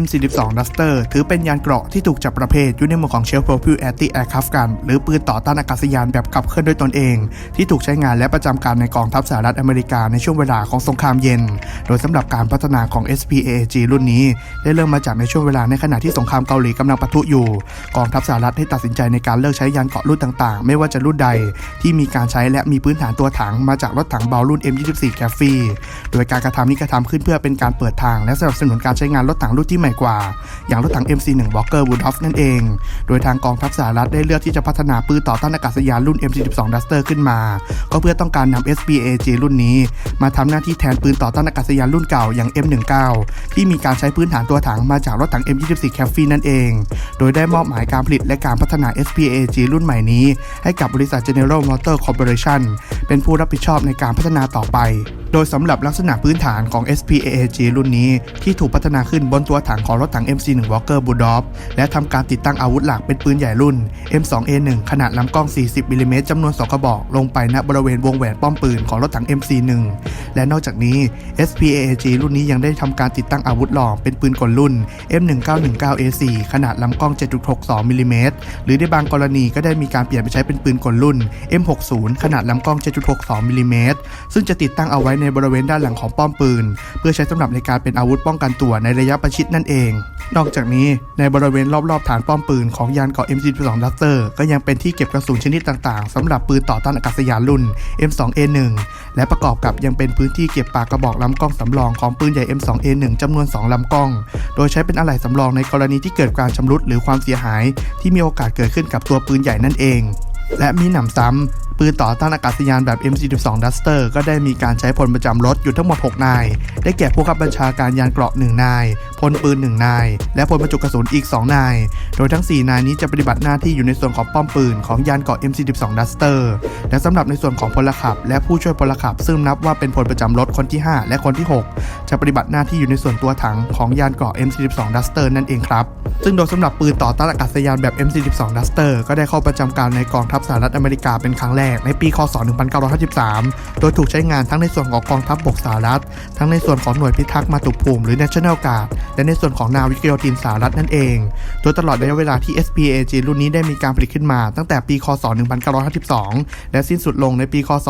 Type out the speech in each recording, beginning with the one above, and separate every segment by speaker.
Speaker 1: M42 Duster ถือเป็นยานเกราะที่ถูกจัดประเภทอยู่ในหมวดของ Shell Propelled Anti-Aircraft Gun หรือปืนต่อต้านอากาศยานแบบขับเคลื่อนด้วยตนเอง ที่ถูกใช้งานและประจำการในกองทัพสหรัฐอเมริกาในช่วงเวลาของสงครามเย็น โดยสำหรับการพัฒนาของ SPAG รุ่นนี้ ได้เริ่มมาจากในช่วงเวลาในขณะที่สงครามเกาหลีกำลังปะทุอยู่ กองทัพสหรัฐได้ตัดสินใจในการเลิกใช้ยานเกราะรุ่นต่างๆ ไม่ว่าจะรุ่นใด ที่มีการใช้และมีพื้นฐานตัวถังมาจากรถถังเบารุ่น M24 c a f f y โดยการกระทำนี้กระทำขึ้นเพื่อเป็นการเปิดทางและสนับสนุนการใช้งานรถถังรุ่นที่ใหม่กว่า อย่างรถถัง MC1 Walker Woodruff นั่นเอง โดยทางกองทัพสหรัฐได้เลือกที่จะพัฒนาปืนต่อต้านอากาศยานรุ่น M42 Duster ขึ้นมา ก็เพื่อต้องการนำ SPAG รุ่นนี้ มาทำหน้าที่แทนปืนต่อต้านอากาศยานรุ่นเก่าอย่าง M19 ที่มีการใช้พื้นฐานตัวถังมาจากรถถัง M24 c a f f y นั่นเอง โดยได้มอบหมายการผลิตและการพัฒนา SPAG รุ่นใหม่นี้ ให้กับบริษัท General Motor Corporation เป็นผู้รับผิดชอบในการพัฒนาต่อไป โดยสำหรับลักษณะพื้นฐานของ SPAAG รุ่นนี้ที่ถูกพัฒนาขึ้นบนตัวถังของรถถัง MC1 Walker Bulldog และทำการติดตั้งอาวุธหลักเป็นปืนใหญ่รุ่น M2A1 ขนาดลำกล้อง 40มิลลิเมตรจำนวน2กระบอกลงไปณบริเวณวงแหวนป้อมปืนของรถถัง MC1 และนอกจากนี้ SPAAG รุ่นนี้ยังได้ทำการติดตั้งอาวุธหลอกเป็นปืนกลรุ่น M1919A4 ขนาดลำกล้อง 7.62มิลลิเมตรหรือในบางกรณีก็ได้มีการเปลี่ยนไปใช้เป็นปืนกลรุ่น M60 ขนาดลำกล้อง 7.62มิลลิเมตรซึ่งจะติดตั้งเอาไว้ในบริเวณด้านหลังของป้อมปืน เพื่อใช้สำหรับในการเป็นอาวุธป้องกันตัวในระยะประชิดนั่นเอง นอกจากนี้ในบริเวณรอบๆฐานป้อมปืนของยานเกราะ M42 Duster ก็ยังเป็นที่เก็บกระสุนชนิดต่างๆสำหรับปืนต่อต้านอากาศยานรุ่น M2A1 และประกอบกับยังเป็นพื้นที่เก็บปากกระบอกลำกล้องสำรองของปืนใหญ่ M2A1 จำนวน 2ลำกล้อง โดยใช้เป็นอะไหล่สำรองในกรณีที่เกิดการชำรุดหรือความเสียหาย ที่มีโอกาสเกิดขึ้นกับตัวปืนใหญ่นั่นเองและมีหนำซ้ำ ปืนต่อต้านอากาศยานแบบ M42 Duster ก็ได้มีการใช้พลประจำรถอยู่ทั้งหมด 6 นาย ได้แก่ผู้ขับบัญชาการยานเกราะ 1 นาย พลปืน 1 นาย และพลบรรจุกระสุนอีก 2 นาย โดยทั้ง 4 นายนี้จะปฏิบัติหน้าที่อยู่ในส่วนของป้อมปืนของยานเกราะ M42 Duster และสำหรับในส่วนของพลขับ และผู้ช่วยพลขับ ซึ่งนับว่าเป็นพลประจำรถคนที่ 5 และคนที่ 6 จะปฏิบัติหน้าที่อยู่ในส่วนตัวถังของยานเกราะ M42 Duster นั่นเองครับซึ่งโดยสำหรับปืนต่อต้านอากาศยานแบบ M42 Duster ก็ได้เข้าประจำการในกองทัพสหรัฐอเมริกาเป็นครั้งแรกในปี คศ 1953 โดยถูกใช้งานทั้งในส่วนของกองทัพบกสหรัฐ ทั้งในส่วนของหน่วยพิทักษ์มาตุภูมิหรือ National Guard และในส่วนของนาวิกโยธินสหรัฐนั่นเอง โดยตลอดระยะเวลาที่ SPAG รุ่นนี้ได้มีการผลิตขึ้นมาตั้งแต่ปี คศ 1952 และสิ้นสุดลงในปี คศ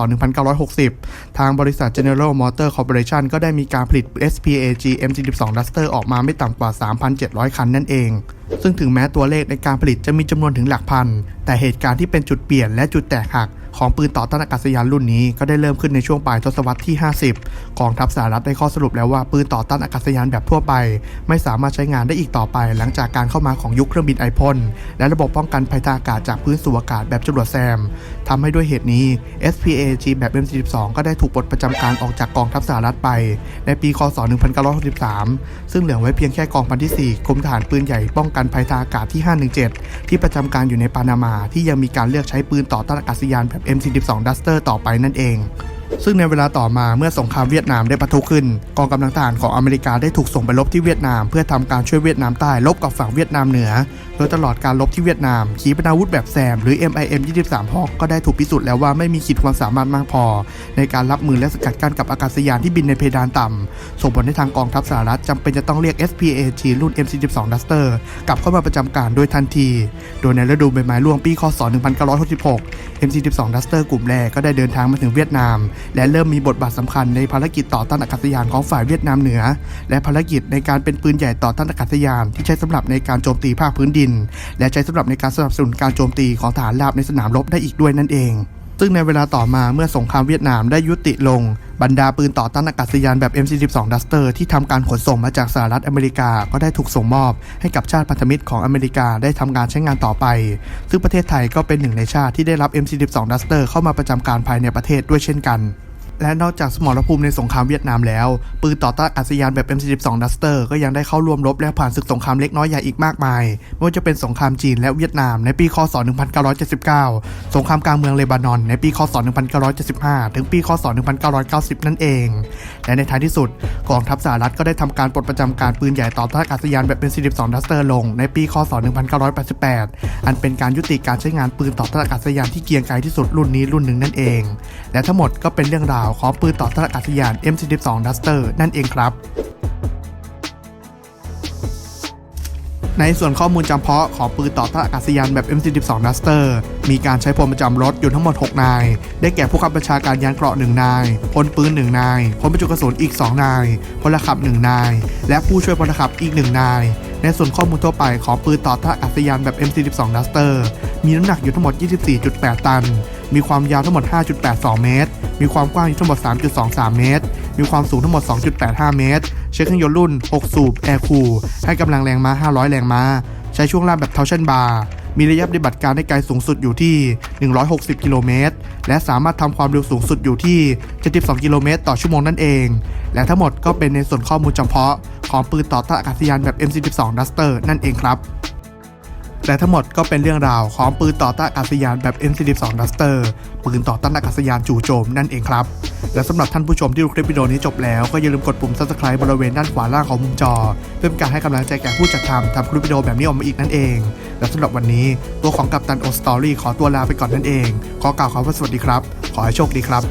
Speaker 1: 1960 ทางบริษัท General Motor Corporation ก็ได้มีการผลิต SPAG M42 Duster ออกมาไม่ต่ำกว่า 3,700 คันนั่นเองซึ่งถึงแม้ตัวเลขในการผลิตจะมีจำนวนถึงหลักพัน แต่เหตุการณ์ที่เป็นจุดเปลี่ยนและจุดแตกหักของปืนต่อต้านอากาศยานรุ่นนี้ก็ได้เริ่มขึ้นในช่วงปลายทศวรรษที่ 50 กองทัพสหรัฐได้ข้อสรุปแล้วว่าปืนต่อต้านอากาศยานแบบทั่วไป ไม่สามารถใช้งานได้อีกต่อไป หลังจากการเข้ามาของยุคเครื่องบินไอพ่นและระบบป้องกันภัยทางอากาศจากพื้นสู่อากาศแบบจรวดแซมทำให้ด้วยเหตุนี้ SPAG แบบ M42 ก็ได้ถูกปลดประจำการออกจากกองทัพสหรัฐไป ในปีคศ 1963 ซึ่งเหลือไว้เพียงแค่กองพันที่ 4 กรมทหารปืนใหญ่ป้องกันภัยทางอากาศที่ 517 ที่ประจำการอยู่ในปานามาที่ยังมีการเลือกใช้ปืนต่อต้านอากาศยานแบบ M42 Duster ต่อไปนั่นเอง ซึ่งในเวลาต่อมาเมื่อสงครามเวียดนามได้ปะทุขึ้น กองกำลังทหารของอเมริกาได้ถูกส่งไปรบที่เวียดนาม เพื่อทำการช่วยเวียดนามใต้รบกับฝั่งเวียดนามเหนือ โดยตลอดการรบที่เวียดนาม ขีปนาวุธแบบแซม หรือ MIM 23 Hawk ก็ได้ถูกพิสูจน์แล้วว่าไม่มีขีดความสามารถมากพอ ในการรับมือและสกัดกั้นกับอากาศยานที่บินในเพดานต่ำส่งผลให้ทางกองทัพสหรัฐจำเป็นจะต้องเรียก SPAG รุ่น M42 Duster กลับเข้ามาประจำการโดยทันที โดยในฤดูใบไม้ร่วงปีคศ 1966 M42 Duster กลุ่มแรกก็ได้เดินทางมาถึงเวียดนาม และเริ่มมีบทบาทสำคัญในภารกิจต่อต้านอากาศยานของฝ่ายเวียดนามเหนือ และภารกิจในการเป็นปืนใหญ่ต่อต้านอากาศยานที่ใช้สำหรับในการโจมตีภาคพื้นดินและใช้สำหรับในการสนับสนุนการโจมตีของทหารราบในสนามรบได้อีกด้วยนั่นเอง ซึ่งในเวลาต่อมาเมื่อสงครามเวียดนามได้ยุติลงบรรดาปืนต่อต้านอากาศยานแบบ M42 Duster ที่ทำการขนส่งมาจากสหรัฐอเมริกาก็ได้ถูกส่งมอบให้กับชาติพันธมิตรของอเมริกาได้ทำการใช้งานต่อไป ซึ่งประเทศไทยก็เป็นหนึ่งในชาติที่ได้รับ M42 Duster เข้ามาประจำการภายในประเทศด้วยเช่นกัน และนอกจากสมรภูมิในสงครามเวียดนามแล้ว ปืนต่อต้านอากาศยานแบบ M42 Duster ก็ยังได้เข้าร่วมรบและผ่านศึกสงครามเล็กน้อยใหญ่อีกมากมาย ไม่ว่าจะเป็นสงครามจีนและเวียดนามในปีคศ 1979 สงครามกลางเมืองเลบานอน ในปีคศ 1975 ถึงปีคศ 1990 นั่นเอง และในท้ายที่สุดกองทัพสหรัฐก็ได้ทำการปลดประจำการปืนใหญ่ต่อต้านอากาศยานแบบ M42 Duster ลง ในปีคศ 1988 อันเป็นการยุติการใช้งานปืนต่อต้านอากาศยานที่เกียงไกรที่สุดรุ่นนี้รุ่นหนึ่งนั่นเอง และทั้งหมดก็เป็นเรื่องราวของปืนต่อต้านอากาศยาน M42 Duster นั่นเองครับในส่วนข้อมูลจำเพาะของปืนต่อต้านอากาศยานแบบ M42 Duster มีการใช้พลประจำรถอยู่ทั้งหมด 6 นาย ได้แก่ผู้ขับบัญชาการยานเกราะ 1 นาย พลปืน 1 นาย พลบรรจุกระสุนอีก 2 นาย พลขับ 1 นาย และผู้ช่วยพลขับอีก 1 นาย ในส่วนข้อมูลทั่วไปของปืนต่อต้านอากาศยานแบบ M42 Duster มีน้ำหนักอยู่ทั้งหมด 24.8 ตัน มีความยาวทั้งหมด 5.82 เมตร มีความกว้างทั้งหมด 3.23 เมตร มีความสูงทั้งหมด 2.85 เมตร ใช้เครื่องยนต์รุ่น 6 สูบ Air Cool ให้กำลังแรงม้า 500 แรงม้า ใช้ช่วงล่างแบบ Torsion Bar มีระยะปฏิบัติการได้ไกลสูงสุดอยู่ที่ 160 กิโลเมตร และสามารถทำความเร็วสูงสุดอยู่ที่ 72 กิโลเมตรต่อชั่วโมงนั่นเอง และทั้งหมดก็เป็นในส่วนข้อมูลจำเพาะ ของปืนต่อต้านอากาศยานแบบ M42 Duster นั่นเองครับ และทั้งหมดก็เป็นเรื่องราวของปืนต่อต้านอากาศยานแบบ M42 Duster ปืนต่อต้านอากาศยานจู่โจมนั่นเองครับ และสำหรับท่านผู้ชมที่ดูคลิปวิดีโอนี้จบแล้วก็อย่าลืมกดปุ่ม subscribe บริเวณด้านขวาล่างของมุมจอ เพื่อเป็นการให้กำลังใจแก่ผู้จัดทำทำคลิปวิดีโอแบบนี้ออกมาอีกนั่นเอง และสำหรับวันนี้ตัวของกัปตันโอสตอรี่ขอตัวลาไปก่อนนั่นเอง ขอกล่าวคำว่าสวัสดีครับ ขอให้โชคดีครับ